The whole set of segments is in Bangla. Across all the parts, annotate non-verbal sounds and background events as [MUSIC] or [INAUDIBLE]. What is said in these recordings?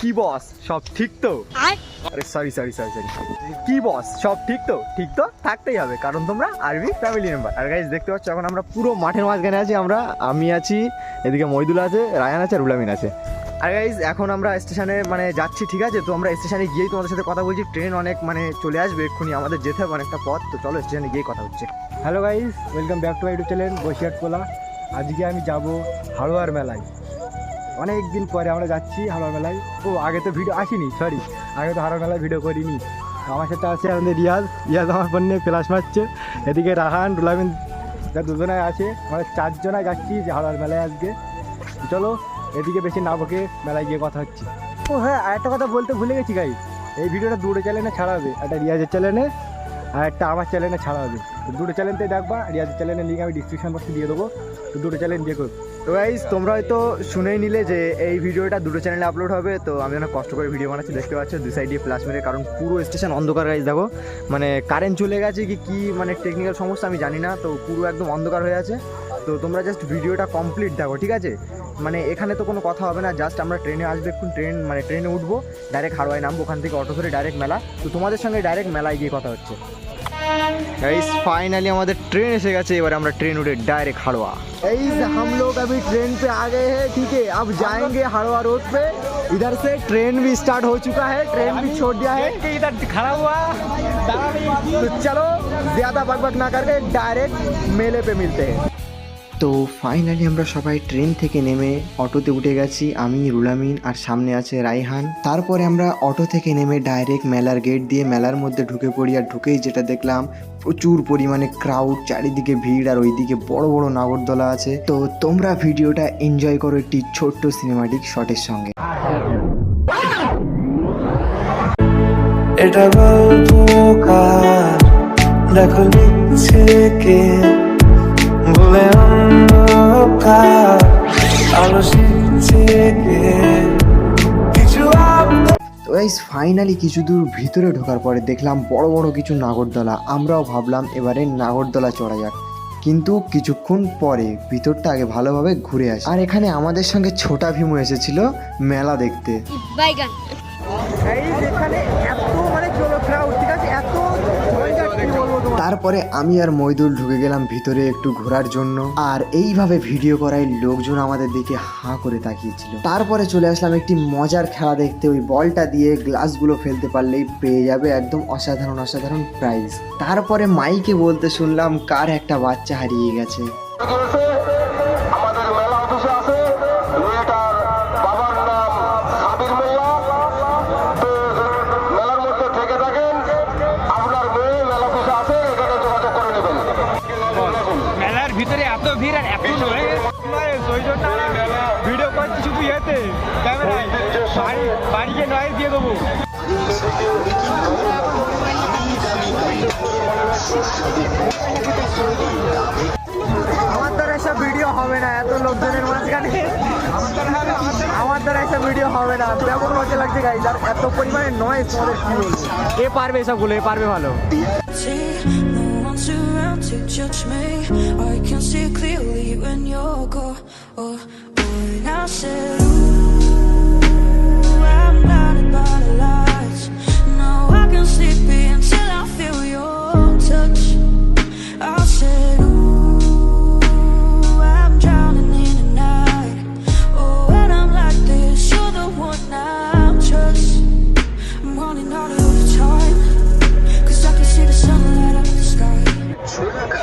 কি বস সব ঠিক তো? আরে সরি সরি সরি সরি কি বস সব ঠিক তো? ঠিক তো? থাকতেই হবে কারণ তোমরা আরবি ফ্যামিলি মেম্বার আর গাইজ দেখতে পাচ্ছ এখন আমরা পুরো মাঠের মাঝখানে আছি। আমরা আমি আছি এদিকে মইদুল আছে রায়ান আছে আর রুলামিন আছে। আর গাইজ এখন আমরা স্টেশনে মানে যাচ্ছি ঠিক আছে? তো আমরা স্টেশনে গিয়েই তোমাদের সাথে কথা বলছি। ট্রেন অনেক মানে চলে আসবে এক্ষুনি আমাদের যেতে হবে অনেকটা পথ। তো চলো স্টেশনে গিয়ে কথা হচ্ছে। Hello guys welcome back to YouTube channel বসিয়াট পোলা আজকে আমি যাব হাড়োয়ার মেলায়। অনেক দিন পরে আমরা যাচ্ছি হাড়োয়ার মেলায় ও, আগে তো ভিডিও আসিনি সরি আগে তো হাড়োয়ার মেলায় ভিডিও করিনি। আমার সাথে আছে আমাদের রিয়াজ। রিয়াজ আমার ফোন নিয়ে ফ্লাশ মারছে। এদিকে রাহান, রুলামিন যা দুজনায় আছে, আমরা চারজনায় যাচ্ছি যে হাড়োয়ার মেলায় আজকে। চলো, এদিকে বেশি না বকে মেলায় গিয়ে কথা হচ্ছে। ও হ্যাঁ আরেকটা কথা বলতে ভুলে গেছি গাই এই ভিডিওটা দুটো চ্যানেলে ছাড়া হবে। একটা রিয়াজের চ্যানেলে আর একটা আমার চ্যানেলে ছাড়া হবে। তো দুটো চ্যানেলটাই দেখবা রিয়াজের চ্যানেলের লিঙ্ক আমি ডিসক্রিপশন বক্সে দিয়ে দেবো। তো দুটো চ্যানেল দেখো। তো গাইজ তোমরা হয়তো শুনেই নিলে যে এই ভিডিওটা দুটো চ্যানেলে আপলোড হবে, তো আমি অনেক কষ্ট করে ভিডিও বানাচ্ছি, দেখতে পাচ্ছ দু সাইডে প্লাস মেরে, কারণ পুরো স্টেশন অন্ধকার গাইজ দেখো। মানে কারেন্ট চলে গেছে কি কি মানে টেকনিক্যাল সমস্যা আমি জানি না, তো পুরো একদম অন্ধকার হয়ে আছে। তো তোমরা জাস্ট ভিডিওটা কমপ্লিট দেখো, ঠিক আছে? মানে এখানে তো কোনো কথা হবে না জাস্ট আমরা ট্রেনে আসবে, একটু ট্রেন মানে ট্রেনে উঠবো ডাইরেক্ট হারোয়ায় নামবো, ওখান থেকে অটো ধরে ডাইরেক্ট মেলা। তো তোমাদের সঙ্গে ডাইরেক্ট মেলায় গিয়ে কথা হচ্ছে। गाइस फाइनली हमारे ट्रेन এসে গেছে এবার আমরা ট্রেন উঠে डायरेक्ट हाड़वा गाइस हम लोग अभी ट्रेन पे आ गए हैं ठीक है अब जाएंगे हाड़वा रोड पे इधर से ट्रेन भी स्टार्ट हो चुका है ट्रेन भी छोड़ दिया है इधर खड़ा हुआ तो चलो ज्यादा बकबक ना करके डायरेक्ट मेले पे मिलते हैं তো ফাইনালি আমরা সবাই ট্রেন থেকে নেমে অটোতে উঠে গেছি। আমি, রুলামিন আর সামনে আছে রাইহান। তারপরে আমরা অটো থেকে নেমে ডাইরেক্ট মেলার গেট দিয়ে মেলার মধ্যে ঢুকে পড়ি আর ঢুকেই যেটা দেখলাম, প্রচুর পরিমাণে ক্রাউড চারিদিকে ভিড় আর ওইদিকে বড় বড় নাগরদোলা আছে। তো তোমরা ভিডিওটা এনজয় করো একটি ছোট্ট সিনেমাটিক শটের সঙ্গে। এটা দেখো লিখছে কে? বোকা আলো ফাইনালি কিছু দূর ভিতরে ঢোকার পরে দেখলাম বড় বড় কিছু নাগরদোলা। আমরাও ভাবলাম এবারে নাগরদোলা চড়া যাক। কিন্তু কিছুক্ষণ পরে ভিতরটা আগে ভালোভাবে ঘুরে আসে। আর এখানে আমাদের সঙ্গে ছোটা ভীমু এসেছিল মেলা দেখতে। তারপরে আমি আর মইদুল ঢুকে গেলাম ভিতরে একটু ঘোরার জন্য। আর এইভাবে ভিডিও করায় লোকজন আমাদের দিকে হাঁ করে তাকিয়েছিল। তারপরে চলে আসলাম একটি মজার খেলা দেখতে। ওই বলটা দিয়ে গ্লাসগুলো ফেলতে পারলেই পেয়ে যাবে একদম অসাধারণ অসাধারণ প্রাইজ তারপরে মাইকে বলতে শুনলাম, কার একটা বাচ্চা হারিয়ে গেছে? নয় ভিডিও করছি শুধু ইয়েতে ক্যামেরায় বাড়ি বাড়িকে নয় দিয়ে দেবো। আমার দ্বারা এসব ভিডিও হবে না এত লোকজনের মাঝখানে। আমার দ্বারা এসব ভিডিও হবে না। কেমন মজা লাগছে গাইজ আর এত পরিমাণে নয় তোমাদের কি বলব? এ পারবে সবগুলো এ পারবে ভালো। One's around to judge me. I can see clearly when you're gone. Oh, when I said, Ooh, I'm blinded by the lights.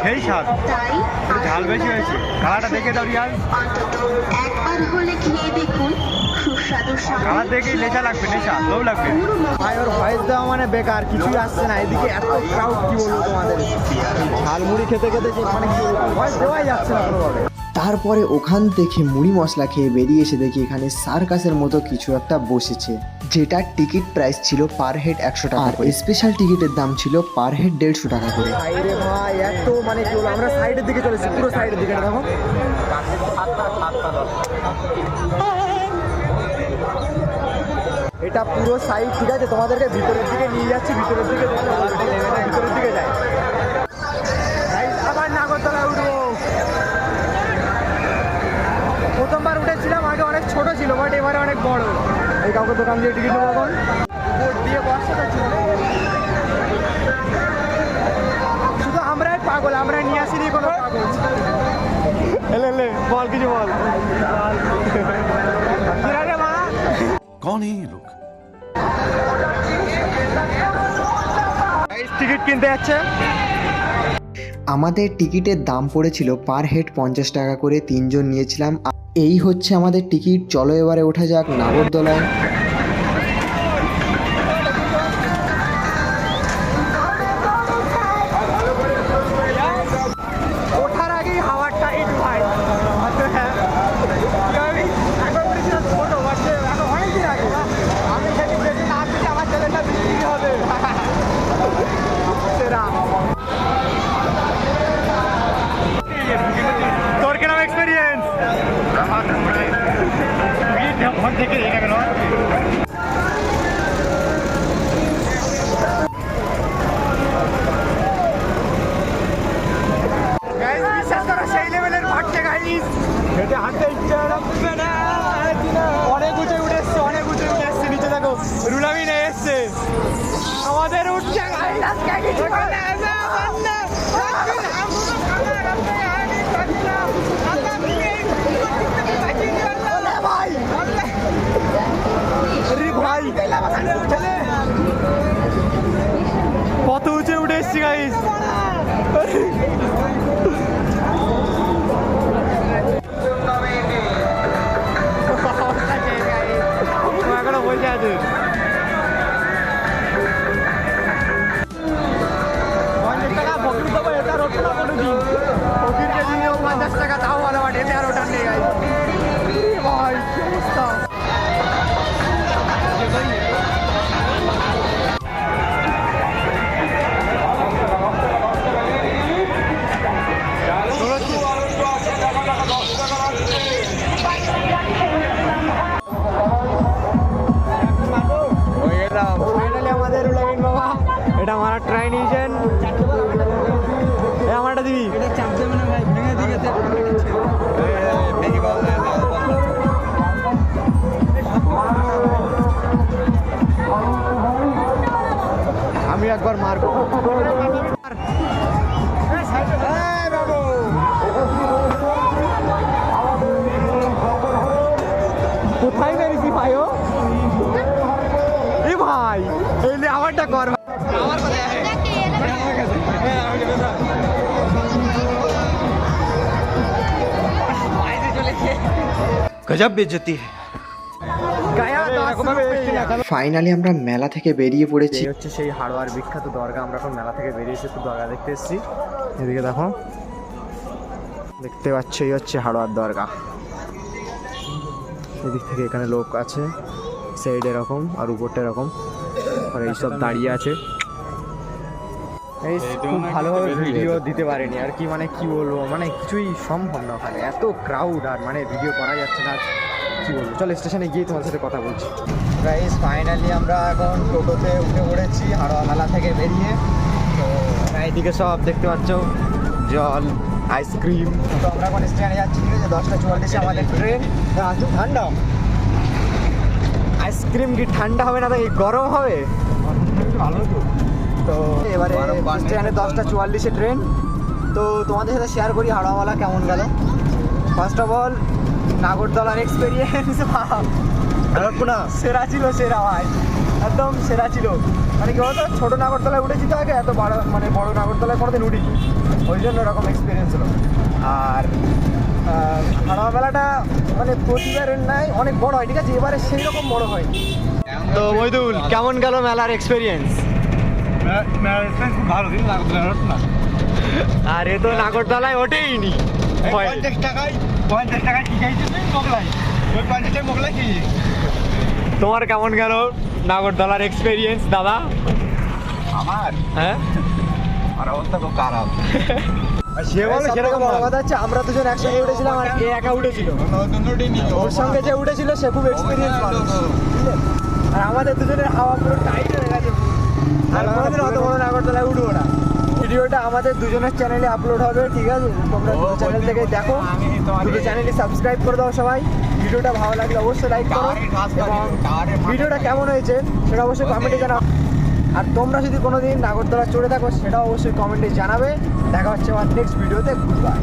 সেই স্বাদ একটু ঝাল বেশি হয়েছে। খালাটা দেখে দাও রিয়াল। অন্তত একবার হলে খেয়ে দেখুন সুস্বাদু কালার দেখেই নেশা লাগবে নেশা লোভ লাগবে। ভাই ওর ভয়েস দেওয়া মানে বেকার কিছুই আসছে না। এদিকে এত ক্রাউড কি বলব তোমাদের? ঝালমুড়ি খেতে খেতে যে মানে কি বলব ভয়েস দেওয়াই যাচ্ছে না কোনোভাবে। তারপরে ওখান থেকে মুড়ি মশলা খেয়ে বেরিয়ে এসে দেখি এখানে সার্কাসের মতো কিছু একটা বসেছে। যেটা টিকিট প্রাইস ছিল পার হেড একশো টাকা আর স্পেশাল টিকিটের দাম ছিল পার হেড দেড়শো টাকা করে। ভাই এত মানে আমরা সাইডের দিকে চলেছি পুরো সাইডের দিকে এটা দেখো। এটা পুরো সাইড ঠিক আছে? তোমাদেরকে ভিতরের দিকে নিয়ে যাচ্ছি ভিতরের দিকে ভিতরের দিকে যায় Guys, আবার নাগরতলায় উঠবো প্রথমবার উঠেছিলাম আগে অনেক ছোট ছিল বাট এবারে অনেক বড় এই কাউকে দোকান দিয়ে টিকিট নেবো এখন বোর্ড দিয়ে বর্ষা করছিল শুধু আমরাই পাগল আমরা নিয়ে আসিনি কোনো পাগল এলে এলে বল কিছু বল কিরা রে মা कौन है ये लोग টিকিট কিনতে যাচ্ছে আমাদের টিকিটের দাম পড়েছিল পার হেড পঞ্চাশ টাকা করে তিনজন নিয়েছিলাম আ- এই হচ্ছে আমাদের টিকিট। চলো এবারে ওঠা যাক নাগরদোলায়। গাইস [LAUGHS] গজব বেজতি ফাইনালি আমরা মেলা থেকে বেরিয়ে পড়েছি। হচ্ছে সেই হারোয়ার বিখ্যাত দরগা আমরা এখন মেলা থেকে বেরিয়েছি একটু দরগা দেখতে এসেছি। এদিকে দেখো দেখতে পাচ্ছ এই হচ্ছে হারোয়ার দরগা। এদিক থেকে এখানে লোক আছে সাইড এরকম আর উপরটা এরকম আর এইসব দাঁড়িয়ে আছে। খুব ভালোভাবে ভিডিও দিতে পারেনি আর কি মানে কি বলব মানে কিছুই সম্ভব না ওখানে। এত ক্রাউড আর মানে ভিডিও করা যাচ্ছে না কি বলব। চলো স্টেশনে গিয়ে তোমার সাথে কথা বলছি। গাইস ফাইনালি আমরা এখন টোটোতে উঠে পড়েছি হাড়োয়া মেলা থেকে বেরিয়ে। তো এইদিকে সব দেখতে পাচ্ছ জল আইসক্রিম তো আমরা এখন স্টেশনে যাচ্ছি ঠিক আছে? দশটা চুয়াল্লিশে আমাদের ট্রেন ঠান্ডা। আইসক্রিম কি ঠান্ডা হবে না তো গরম হবে? ভালো তো। তো এবারে স্টেশনে দশটা চুয়াল্লিশে ট্রেন তো তোমাদের সাথে শেয়ার করি হাওড়াওয়ালা কেমন গেল? ফার্স্ট অফ অল নাগরদোলার এক্সপিরিয়েন্স [LAUGHS] না সেরা ছিল সেরা ভাই। একদম সেরা ছিল। মানে কি বলতো ছোটো নাগরতলায় উঠেছি তো আগে এত বড় মানে বড় নাগরতলায় কোনোদিন উঠিনি। ওই জন্য ওরকম এক্সপিরিয়েন্স হলো। আর হাওড়া মেলাটা মানে প্রতিবারের নাই অনেক বড় হয় ঠিক আছে? এবারে সেই রকম বড় হয় তো মইদুল কেমন গেল মেলার এক্সপিরিয়েন্স ভালো দিন না আর তো নাগরতলায় ওঠেই নি পঞ্চাশ টাকায় পঞ্চাশ টাকায় কি মোগলাই ওই পঞ্চাশ টাকা মোগলাই কি তোমার কেমন গেল নাগরদোলার এক্সপিরিয়েন্স দাদা? আমার? হ্যাঁ? আর অবস্থা খুব খারাপ। সে বলো সেরকম বড় কথা হচ্ছে আমরা দুজন একসঙ্গে উঠেছিলাম আর এ একা উঠেছিল। ওর সঙ্গে যে উঠেছিল সে খুব এক্সপিরিয়েন্স মানুষ আর আমাদের দুজনের হাওয়া পুরো টাইট হয়ে গেছে। আর কোনোদিন অত বড় নাগরদোলায় উঠবো না। ভিডিওটা আমাদের দুজনের চ্যানেলে আপলোড হবে ঠিক আছে? তোমরা দুটো চ্যানেল থেকে দেখো দুটো চ্যানেলটি সাবস্ক্রাইব করে দাও সবাই। ভিডিওটা ভালো লাগলে অবশ্যই লাইক করো এবং ভিডিওটা কেমন হয়েছে সেটা অবশ্যই কমেন্টে জানাও। আর তোমরা যদি কোনোদিন নাগরদোলা চড়ে থাকো সেটাও অবশ্যই কমেন্টে জানাবে। দেখা হচ্ছে আমার নেক্সট ভিডিওতে। Good bye